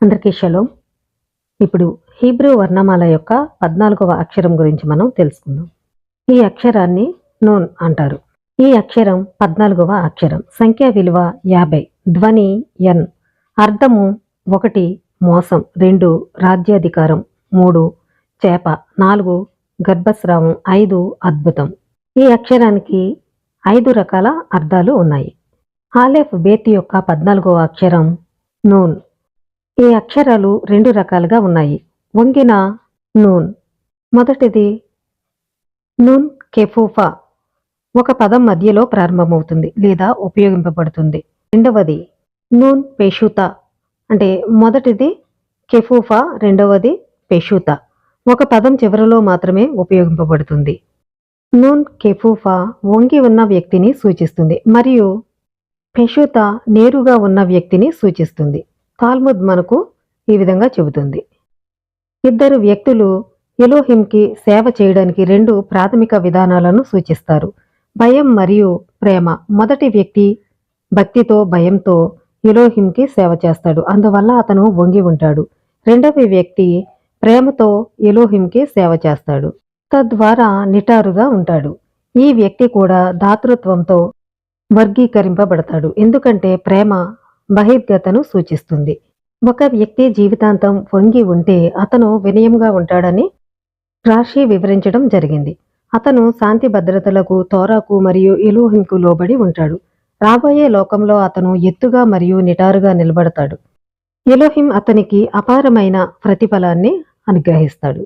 అందరికీ షలోం. ఇప్పుడు హీబ్రూ వర్ణమాల యొక్క పద్నాలుగవ అక్షరం గురించి మనం తెలుసుకుందాం. ఈ అక్షరాన్ని నూన్ అంటారు. ఈ అక్షరం పద్నాలుగవ అక్షరం. సంఖ్య విలువ యాభై ధ్వని ఎన్. అర్థము ఒకటి మోసం. రెండు రాజ్యాధికారం. మూడు చేప. నాలుగు గర్భస్రావం. ఐదు అద్భుతం. ఈ అక్షరానికి ఐదు రకాల అర్థాలు ఉన్నాయి. ఆలెఫ్ బేతి యొక్క పద్నాలుగవ అక్షరం నూన్. ఈ అక్షరాలు రెండు రకాలుగా ఉన్నాయి. వంగిన నూన్. మొదటిది నూన్ కెఫూఫా. ఒక పదం మధ్యలో ప్రారంభమవుతుంది లేదా ఉపయోగింపబడుతుంది. రెండవది నూన్ పెషుత. అంటే మొదటిది కెఫూఫా రెండవది పెషుత. ఒక పదం చివరిలో మాత్రమే ఉపయోగింపబడుతుంది. నూన్ కెఫూఫా వంగి ఉన్న వ్యక్తిని సూచిస్తుంది మరియు పెషుత నేరుగా ఉన్న వ్యక్తిని సూచిస్తుంది. తాల్ముద్ మనకు ఈ విధంగా చెబుతుంది. ఇద్దరు వ్యక్తులు ఎలోహింకి సేవ చేయడానికి రెండు ప్రాథమిక విధానాలను సూచిస్తారు. భయం మరియు ప్రేమ. మొదటి వ్యక్తి భక్తితో భయంతో ఎలోహింకి సేవ చేస్తాడు. అందువల్ల అతను వంగి ఉంటాడు. రెండవ వ్యక్తి ప్రేమతో ఎలోహింకి సేవ చేస్తాడు. తద్వారా నిటారుగా ఉంటాడు. ఈ వ్యక్తి కూడా దాతృత్వంతో వర్గీకరింపబడతాడు. ఎందుకంటే ప్రేమ బహిర్గతను సూచిస్తుంది. ఒక వ్యక్తి జీవితాంతం వంగి ఉంటే అతను వినయంగా ఉంటాడని రాశి వివరించడం జరిగింది. అతను శాంతి భద్రతలకు తోరాకు మరియు ఎలోహింకు లోబడి ఉంటాడు. రాబోయే లోకంలో అతను ఎత్తుగా మరియు నిటారుగా నిలబడతాడు. ఎలోహిం అతనికి అపారమైన ప్రతిఫలాన్ని అనుగ్రహిస్తాడు.